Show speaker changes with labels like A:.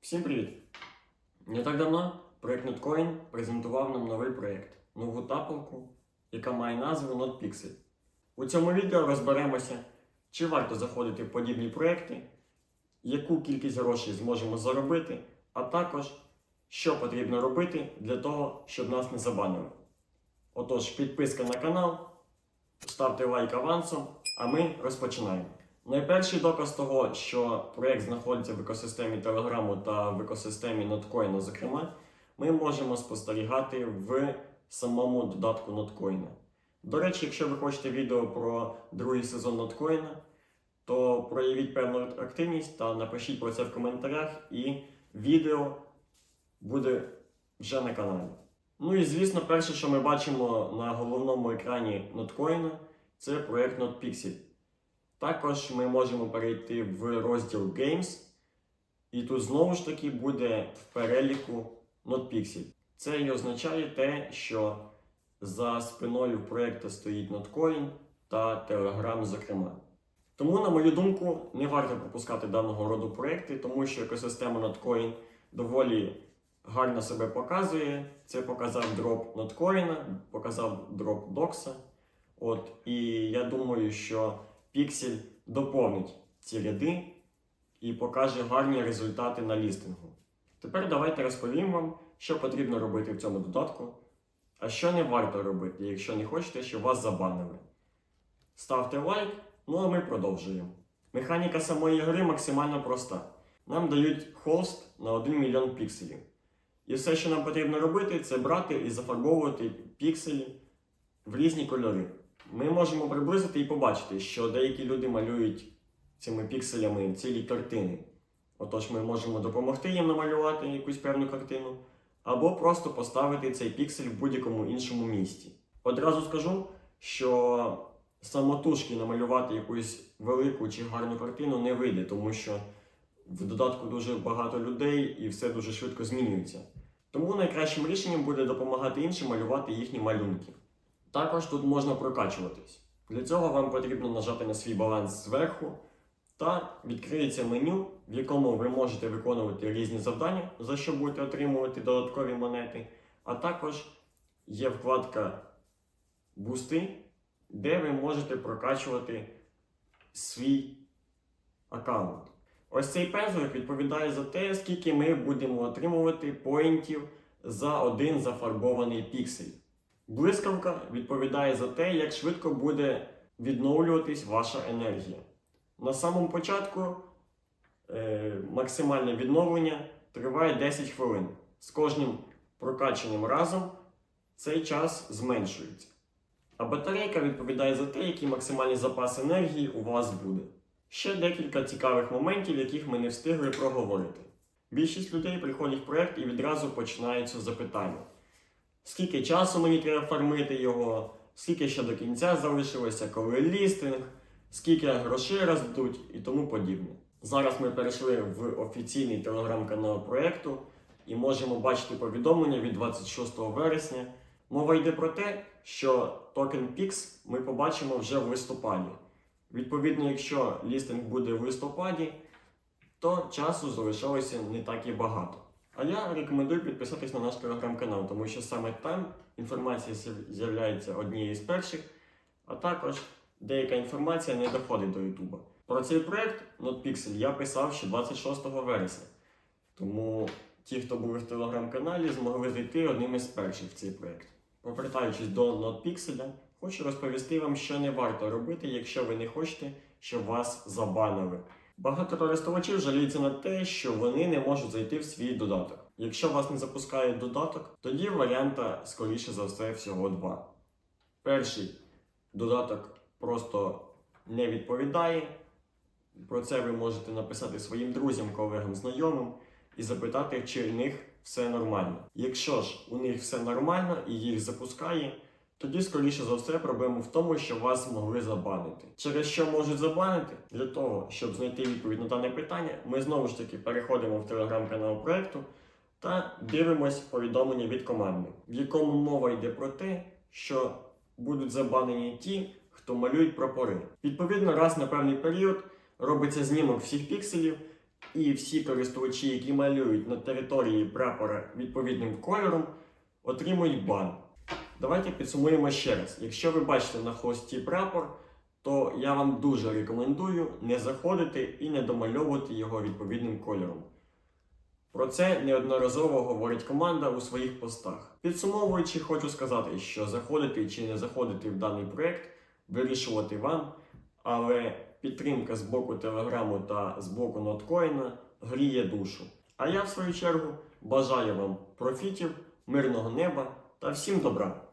A: Всім привіт! Не так давно проект NotCoin презентував нам новий проект, нову тапалку, яка має назву NotPixel. У цьому відео розберемося, чи варто заходити в подібні проекти, яку кількість грошей зможемо заробити, а також що потрібно робити для того, щоб нас не забанили. Отож, підписка на канал, ставте лайк авансом, а ми розпочинаємо. Найперший доказ того, що проєкт знаходиться в екосистемі Телеграму та в екосистемі Notcoin, зокрема, ми можемо спостерігати в самому додатку Notcoin. До речі, якщо ви хочете відео про другий сезон Notcoin, то проявіть певну активність та напишіть про це в коментарях, і відео буде вже на каналі. Ну і звісно, перше, що ми бачимо на головному екрані Notcoin, це проєкт NotPixel. Також ми можемо перейти в розділ Games, і тут знову ж таки буде в переліку NotPixel. Це і означає те, що за спиною проєкту стоїть Notcoin та Telegram, зокрема. Тому, на мою думку, не варто пропускати даного роду проекти, тому що екосистема Notcoin доволі гарно себе показує. Це показав дроп Notcoin, показав дроп Doxa. От, і я думаю, що Pixel доповнить ці ряди і покаже гарні результати на лістингу. Тепер давайте розповім вам, що потрібно робити в цьому додатку, а що не варто робити, якщо не хочете, щоб вас забанили. Ставте лайк, ну а ми продовжуємо. Механіка самої гри максимально проста. Нам дають холст на 1 мільйон пікселів. І все, що нам потрібно робити, це брати і зафарбовувати пікселі в різні кольори. Ми можемо приблизити і побачити, що деякі люди малюють цими пікселями цілі картини. Отож, ми можемо допомогти їм намалювати якусь певну картину, або просто поставити цей піксель в будь-якому іншому місці. Одразу скажу, що самотужки намалювати якусь велику чи гарну картину не вийде, тому що в додатку дуже багато людей і все дуже швидко змінюється. Тому найкращим рішенням буде допомагати іншим малювати їхні малюнки. Також тут можна прокачуватись. Для цього вам потрібно нажати на свій баланс зверху та відкриється меню, в якому ви можете виконувати різні завдання, за що будете отримувати додаткові монети. А також є вкладка Бусти, де ви можете прокачувати свій аккаунт. Ось цей пензлик відповідає за те, скільки ми будемо отримувати поінтів за один зафарбований піксель. Блискавка відповідає за те, як швидко буде відновлюватись ваша енергія. На самому початку е, максимальне відновлення триває 10 хвилин. З кожним прокачаним разом цей час зменшується. А батарейка відповідає за те, який максимальний запас енергії у вас буде. Ще декілька цікавих моментів, яких ми не встигли проговорити. Більшість людей приходять в проєкт і відразу починаються запитання. Скільки часу мені треба фармити його, скільки ще до кінця залишилося, коли лістинг, скільки грошей роздадуть і тому подібне. Зараз ми перейшли в офіційний телеграм-канал проєкту і можемо бачити повідомлення від 26 вересня. Мова йде про те, що токен PIX ми побачимо вже в листопаді. Відповідно, якщо лістинг буде в листопаді, то часу залишилося не так і багато. А я рекомендую підписатись на наш телеграм-канал, тому що саме там інформація з'являється однією з перших, а також деяка інформація не доходить до Ютуба. Про цей проект NotPixel я писав ще 26 вересня. Тому ті, хто були в телеграм-каналі, змогли зайти одним із перших в цей проект. Повертаючись до NotPixel, хочу розповісти вам, що не варто робити, якщо ви не хочете, щоб вас забанили. Багато користувачів жаліються на те, що вони не можуть зайти в свій додаток. Якщо вас не запускає додаток, тоді варіанта, скоріше за все, всього два. Перший додаток просто не відповідає. Про це ви можете написати своїм друзям, колегам, знайомим і запитати, чи в них все нормально. Якщо ж у них все нормально і їх запускає, тоді, скоріше за все, проблема в тому, що вас могли забанити. Через що можуть забанити? Для того, щоб знайти відповідь на дане питання, ми знову ж таки переходимо в телеграм-канал проекту та дивимось повідомлення від команди, в якому мова йде про те, що будуть забанені ті, хто малюють прапори. Відповідно, раз на певний період робиться знімок всіх пікселів І всі користувачі, які малюють на території прапора відповідним кольором, отримують бан. Давайте підсумуємо ще раз. Якщо ви бачите на хвості прапор, то я вам дуже рекомендую не заходити і не домальовувати його відповідним кольором. Про це неодноразово говорить команда у своїх постах. Підсумовуючи, хочу сказати, що заходити чи не заходити в даний проект вирішувати вам, але підтримка з боку Телеграму та з боку ноткоїна гріє душу. А я, в свою чергу, бажаю вам профітів, мирного неба та всім добра!